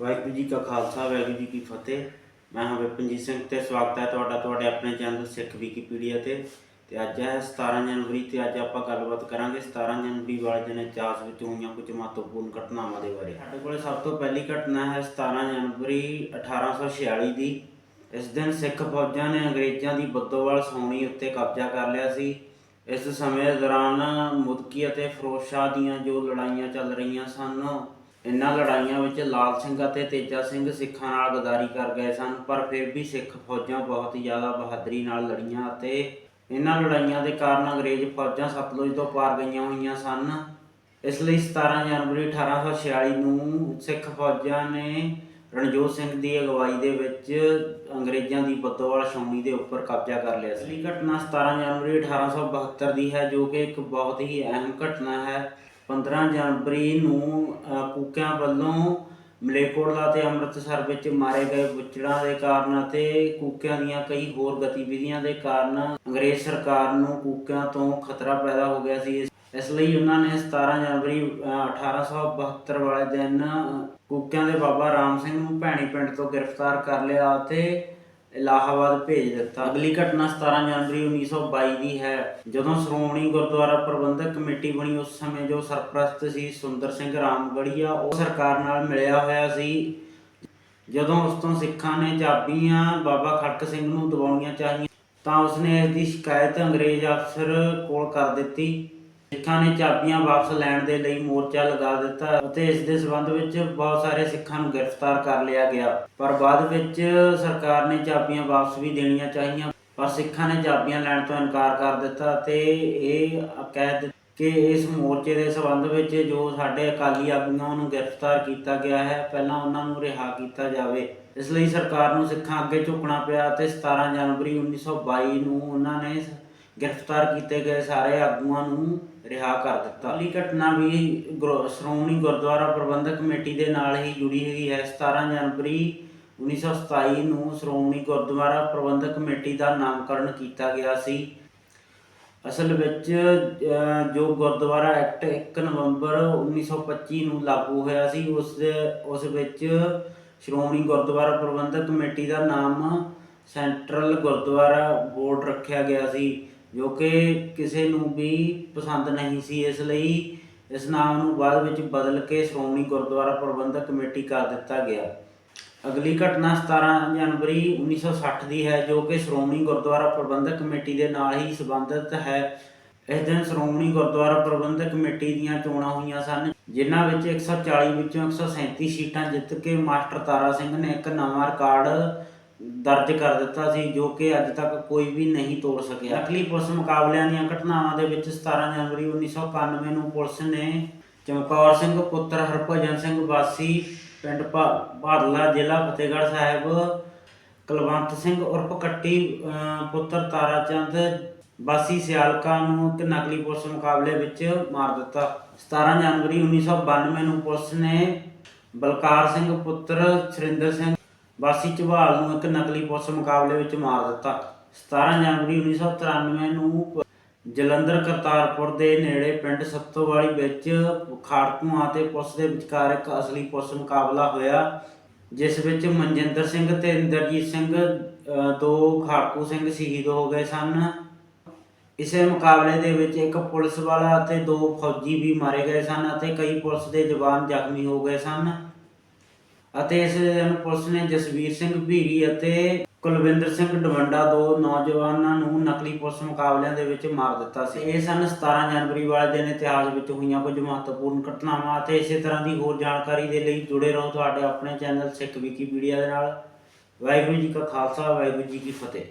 ਵਾਹਿਗੁਰੂ ਜੀ ਕਾ ਖਾਲਸਾ, ਵਾਹਿਗੁਰੂ ਜੀ ਕੀ ਫਤਿਹ। ਮੈਂ ਹਾਂ ਵਿਪਨਜੀਤ ਸਿੰਘ ਤੇ ਸਵਾਗਤ ਹੈ ਤੁਹਾਡਾ, ਤੁਹਾਡੇ ਆਪਣੇ ਚੈਨਲ ਸਿੱਖ ਵਿਕੀਪੀਡੀਆ ਤੇ। ਤੇ ਅੱਜ ਹੈ 17 ਜਨਵਰੀ ਤੇ ਅੱਜ ਆਪਾਂ ਗੱਲਬਾਤ ਕਰਾਂਗੇ 17 ਜਨਵਰੀ ਵਾਲੇ ਦਿਨ ਇਤਿਹਾਸ ਵਿੱਚ ਹੋਈਆਂ ਕੁਝ ਮਹੱਤਵਪੂਰਨ ਘਟਨਾਵਾਂ ਦੇ ਬਾਰੇ। ਸਾਡੇ ਕੋਲੇ ਸਭ ਤੋਂ ਪਹਿਲੀ ਘਟਨਾ ਹੈ 17 ਜਨਵਰੀ 1846 ਦੀ। ਇਸ ਦਿਨ ਸਿੱਖ ਫੌਜਾਂ ਨੇ ਅੰਗਰੇਜ਼ਾਂ ਦੀ ਬੱਦੋਵਾਲ ਸੌਣੀ ਉੱਤੇ ਕਬਜ਼ਾ ਕਰ ਲਿਆ ਸੀ। ਇਸ ਸਮੇਂ ਦੌਰਾਨ ਮੁਦਕੀ ਅਤੇ ਫਿਰੋਜ਼ ਦੀਆਂ ਜੋ ਲੜਾਈਆਂ ਚੱਲ ਰਹੀਆਂ ਸਨ ਇਨ੍ਹਾਂ ਲੜਾਈਆਂ ਵਿੱਚ ਲਾਲ ਸਿੰਘ ਅਤੇ ਤੇਜਾ ਸਿੰਘ ਸਿੱਖਾਂ ਨਾਲ ਗਦਾਰੀ ਕਰ ਗਏ ਸਨ, ਪਰ ਫਿਰ ਵੀ ਸਿੱਖ ਫੌਜਾਂ ਬਹੁਤ ਜ਼ਿਆਦਾ ਬਹਾਦਰੀ ਨਾਲ ਲੜੀਆਂ ਅਤੇ ਇਨ੍ਹਾਂ ਲੜਾਈਆਂ ਦੇ ਕਾਰਨ ਅੰਗਰੇਜ਼ ਫੌਜਾਂ ਸਤਲੁਜ ਤੋਂ ਪਾਰ ਗਈਆਂ ਹੋਈਆਂ ਸਨ। ਇਸ ਲਈ 17 ਜਨਵਰੀ 1846 ਨੂੰ ਸਿੱਖ ਫੌਜਾਂ ਨੇ ਰਣਜੋਤ ਸਿੰਘ ਦੀ ਅਗਵਾਈ ਦੇ ਵਿੱਚ ਅੰਗਰੇਜ਼ਾਂ ਦੀ ਬੱਦੋਵਾਲ ਛਾਉਣੀ ਦੇ ਉੱਪਰ ਕਬਜ਼ਾ ਕਰ ਲਿਆ ਸੀ। ਅਸਲੀ ਘਟਨਾ 17 ਜਨਵਰੀ 1872 ਦੀ ਹੈ, ਜੋ ਕਿ ਇੱਕ ਬਹੁਤ ਹੀ ਅਹਿਮ ਘਟਨਾ ਹੈ। 15 ਜਨਵਰੀ ਨੂੰ ਕੂਕਿਆਂ ਵੱਲੋਂ ਮਲੇਕੋਟਲਾ ਤੇ ਅੰਮ੍ਰਿਤਸਰ ਵਿੱਚ ਮਾਰੇ ਗਏ ਬੁੱਚੜਾਂ ਦੇ ਕਾਰਨ ਅਤੇ ਕੂਕਿਆਂ ਦੀਆਂ ਕਈ ਹੋਰ ਗਤੀਵਿਧੀਆਂ ਦੇ ਕਾਰਨ ਅੰਗਰੇਜ਼ ਸਰਕਾਰ ਨੂੰ ਕੂਕਿਆਂ ਤੋਂ ਖਤਰਾ ਪੈਦਾ ਹੋ ਗਿਆ ਸੀ। ਇਸ ਲਈ ਉਹਨਾਂ ਨੇ 17 ਜਨਵਰੀ ਅਹ, 1872 ਵਾਲੇ ਦਿਨ ਕੂਕਿਆਂ ਦੇ ਬਾਬਾ ਰਾਮ ਸਿੰਘ ਨੂੰ ਭੈਣੀ ਪਿੰਡ ਤੋਂ ਗ੍ਰਿਫਤਾਰ ਕਰ ਲਿਆ ਅਤੇ ਇਲਾਹਾਬਾਦ ਭੇਜ ਦਿੱਤਾ। ਅਗਲੀ ਘਟਨਾ 17 ਜਨਵਰੀ 1922 ਦੀ ਹੈ। ਜਦੋਂ ਸ਼੍ਰੋਮਣੀ ਗੁਰਦੁਆਰਾ ਪ੍ਰਬੰਧਕ ਕਮੇਟੀ ਬਣੀ, ਉਸ ਸਮੇਂ ਜੋ ਸਰਪ੍ਰਸਤ ਸੀ ਸੁੰਦਰ ਸਿੰਘ ਰਾਮਗੜੀਆ, ਉਹ ਸਰਕਾਰ ਨਾਲ ਮਿਲਿਆ ਹੋਇਆ ਸੀ। ਜਦੋਂ ਉਸ ਤੋਂ ਸਿੱਖਾਂ ਨੇ ਚਾਬੀਆਂ ਬਾਬਾ ਖੜਕ ਸਿੰਘ ਨੂੰ ਦਵਾਉਣੀਆਂ ਚਾਹੀਆਂ, ਤਾਂ ਉਸਨੇ ਇਸ ਦੀ ਸ਼ਿਕਾਇਤ ਅੰਗਰੇਜ਼ ਅਫਸਰ ਕੋਲ ਕਰ ਦਿੱਤੀ। ਸਿੱਖਾਂ ਨੇ ਚਾਬੀਆਂ ਵਾਪਸ ਲੈਣ ਦੇ ਲਈ ਮੋਰਚਾ ਲਗਾ ਦਿੱਤਾ ਅਤੇ ਇਸ ਦੇ ਸਬੰਧ ਵਿੱਚ ਬਹੁਤ ਸਾਰੇ ਸਿੱਖਾਂ ਨੂੰ ਗ੍ਰਿਫਤਾਰ ਕਰ ਲਿਆ ਗਿਆ। ਪਰ ਬਾਅਦ ਵਿੱਚ ਸਰਕਾਰ ਨੇ ਚਾਬੀਆਂ ਵਾਪਸ ਵੀ ਦੇਣੀਆਂ ਚਾਹੀਆਂ, ਪਰ ਸਿੱਖਾਂ ਨੇ ਚਾਬੀਆਂ ਲੈਣ ਤੋਂ ਇਨਕਾਰ ਕਰ ਦਿੱਤਾ ਅਤੇ ਇਹ ਕਹਿ ਦਿੱਤਾ ਕਿ ਇਸ ਮੋਰਚੇ ਦੇ ਸਬੰਧ ਵਿੱਚ ਜੋ ਸਾਡੇ ਅਕਾਲੀ ਆਗੂਆਂ ਨੂੰ ਗ੍ਰਿਫਤਾਰ ਕੀਤਾ ਗਿਆ ਹੈ, ਪਹਿਲਾਂ ਉਹਨਾਂ ਨੂੰ ਰਿਹਾ ਕੀਤਾ ਜਾਵੇ। ਇਸ ਲਈ ਸਰਕਾਰ ਨੂੰ ਸਿੱਖਾਂ ਅੱਗੇ ਝੁਕਣਾ ਪਿਆ ਅਤੇ 17 ਜਨਵਰੀ 1922 ਨੂੰ ਉਹਨਾਂ ਨੇ ਗ੍ਰਿਫਤਾਰ ਕੀਤੇ ਗਏ ਸਾਰੇ ਆਗੂਆਂ ਨੂੰ ਰਿਹਾ ਕਰ ਦਿੱਤਾ। ਅਗਲੀ ਘਟਨਾ ਵੀ ਗੁਰ- ਸ਼੍ਰੋਮਣੀ ਗੁਰਦੁਆਰਾ ਪ੍ਰਬੰਧਕ ਕਮੇਟੀ ਦੇ ਨਾਲ ਹੀ ਜੁੜੀ ਹੋਈ ਹੈ। 17 ਜਨਵਰੀ 1927 ਨੂੰ ਸ਼੍ਰੋਮਣੀ ਗੁਰਦੁਆਰਾ ਪ੍ਰਬੰਧਕ ਕਮੇਟੀ ਦਾ ਨਾਮਕਰਨ ਕੀਤਾ ਗਿਆ ਸੀ। ਅਸਲ ਵਿੱਚ ਅਹ, ਜੋ ਗੁਰਦੁਆਰਾ ਐਕਟ 1 ਨਵੰਬਰ 1925 ਨੂੰ ਲਾਗੂ ਹੋਇਆ ਸੀ ਉਸ ਦੇ ਉਸ ਵਿੱਚ ਸ਼੍ਰੋਮਣੀ ਗੁਰਦੁਆਰਾ ਪ੍ਰਬੰਧਕ ਕਮੇਟੀ ਦਾ ਨਾਮ ਸੈਂਟਰਲ ਗੁਰਦੁਆਰਾ ਬੋਰਡ ਰੱਖਿਆ ਗਿਆ ਸੀ। ਜੋ ਕਿ ਕਿਸੇ ਨੂੰ ਵੀ ਪਸੰਦ ਨਹੀਂ ਸੀ ਇਸ ਲਈ ਇਸ ਨਾਮ ਨੂੰ ਬਾਅਦ ਵਿੱਚ ਬਦਲ ਕੇ ਸ਼੍ਰੋਮਣੀ ਗੁਰਦੁਆਰਾ ਪ੍ਰਬੰਧਕ ਕਮੇਟੀ ਕਰ ਦਿੱਤਾ ਗਿਆ। ਅਗਲੀ ਘਟਨਾ 17 ਜਨਵਰੀ 1960 ਦੀ ਹੈ, ਜੋ ਕਿ ਸ਼੍ਰੋਮਣੀ ਗੁਰਦੁਆਰਾ ਪ੍ਰਬੰਧਕ ਕਮੇਟੀ ਦੇ ਨਾਲ ਹੀ ਸੰਬੰਧਿਤ ਹੈ। ਇਸ ਦਿਨ ਸ਼੍ਰੋਮਣੀ ਗੁਰਦੁਆਰਾ ਪ੍ਰਬੰਧਕ ਕਮੇਟੀ ਦੀਆਂ ਚੋਣਾਂ ਹੋਈਆਂ ਸਨ, ਜਿਨ੍ਹਾਂ ਵਿੱਚ 140 ਵਿੱਚੋਂ 137 ਸੀਟਾਂ ਜਿੱਤ ਕੇ ਮਾਸਟਰ ਤਾਰਾ ਸਿੰਘ ਨੇ ਇੱਕ ਨਵਾਂ ਰਿਕਾਰਡ ਦਰਜ ਕਰ ਦਿੱਤਾ ਸੀ, ਜੋ ਕਿ ਅੱਜ ਤੱਕ ਕੋਈ ਵੀ ਨਹੀਂ ਤੋੜ ਸਕਿਆ। ਨਕਲੀ ਪੁਲਿਸ ਮੁਕਾਬਲਿਆਂ ਦੀਆਂ ਘਟਨਾਵਾਂ ਦੇ ਵਿੱਚ 17 ਜਨਵਰੀ 1991 ਨੂੰ ਪੁਲਿਸ ਨੇ ਚਮਕੌਰ ਸਿੰਘ, ਪੁੱਤਰ ਹਰਭਜਨ ਸਿੰਘ ਵਾਸੀ, ਪਿੰਡ ਭਾਦਲਾ ਜ਼ਿਲ੍ਹਾ ਫਤਿਹਗੜ੍ਹ ਸਾਹਿਬ, ਕੁਲਵੰਤ ਸਿੰਘ ਉਰਫ ਕੱਟੀ ਪੁੱਤਰ ਤਾਰਾ ਚੰਦ ਵਾਸੀ ਸਿਆਲਕਾ ਨੂੰ ਇੱਕ ਨਕਲੀ ਪੁਲਿਸ ਮੁਕਾਬਲੇ ਵਿੱਚ ਮਾਰ ਦਿੱਤਾ। 17 ਜਨਵਰੀ 1992 ਨੂੰ ਪੁਲਿਸ ਨੇ ਬਲਕਾਰ ਸਿੰਘ, ਪੁੱਤਰ ਸੁਰਿੰਦਰ ਸਿੰਘ ਵਾਸੀ ਝਬਾਲ ਨੂੰ ਇੱਕ ਨਕਲੀ ਪੁਲਿਸ ਮੁਕਾਬਲੇ ਵਿੱਚ ਮਾਰ ਦਿੱਤਾ। 17 ਜਨਵਰੀ 1993 ਨੂੰ ਜਲੰਧਰ ਕਰਤਾਰਪੁਰ ਦੇ ਨੇੜੇ ਪਿੰਡ ਸੱਤੋਵਾਲੀ ਵਿੱਚ ਖਾੜਕੂਆਂ ਅਤੇ ਪੁਲਿਸ ਦੇ ਵਿਚਕਾਰ ਇੱਕ ਅਸਲੀ ਪੁਲਿਸ ਮੁਕਾਬਲਾ ਹੋਇਆ, ਜਿਸ ਵਿੱਚ ਮਨਜਿੰਦਰ ਸਿੰਘ ਤੇ ਇੰਦਰਜੀਤ ਸਿੰਘ ਦੋ ਖਾੜਕੂ ਸਿੰਘ ਸ਼ਹੀਦ ਹੋ ਗਏ ਸਨ। ਇਸੇ ਮੁਕਾਬਲੇ ਦੇ ਵਿੱਚ ਇੱਕ ਪੁਲਿਸ ਵਾਲਾ ਅਤੇ ਦੋ ਫੌਜੀ ਵੀ ਮਾਰੇ ਗਏ ਸਨ ਅਤੇ ਕਈ ਪੁਲਿਸ ਦੇ ਜਵਾਨ ਜ਼ਖਮੀ ਹੋ ਗਏ ਸਨ। ਅਤੇ ਇਸ ਦਿਨ ਪੁਲਿਸ ਨੇ ਜਸਵੀਰ ਸਿੰਘ ਭੀਰੀ ਅਤੇ ਕੁਲਵਿੰਦਰ ਸਿੰਘ ਡਵੰਡਾ, ਦੋ ਨੌਜਵਾਨਾਂ ਨੂੰ ਨਕਲੀ ਪੁਲਿਸ ਮੁਕਾਬਲਿਆਂ ਦੇ ਵਿੱਚ ਮਾਰ ਦਿੱਤਾ ਸੀ। ਇਹ ਸਨ 17 ਜਨਵਰੀ ਵਾਲੇ ਦਿਨ ਇਤਿਹਾਸ ਵਿੱਚ ਹੋਈਆਂ ਕੁਝ ਮਹੱਤਵਪੂਰਨ ਘਟਨਾਵਾਂ ਅਤੇ ਇਸੇ ਤਰ੍ਹਾਂ ਦੀ ਹੋਰ ਜਾਣਕਾਰੀ ਦੇ ਲਈ ਜੁੜੇ ਰਹੋ ਤੁਹਾਡੇ ਆਪਣੇ ਚੈਨਲ ਸਿੱਖ ਵਿਕੀਪੀਡੀਆ ਦੇ ਨਾਲ। ਵਾਹਿਗੁਰੂ ਜੀ ਕਾ ਖਾਲਸਾ, ਵਾਹਿਗੁਰੂ ਜੀ ਕੀ ਫਤਿਹ।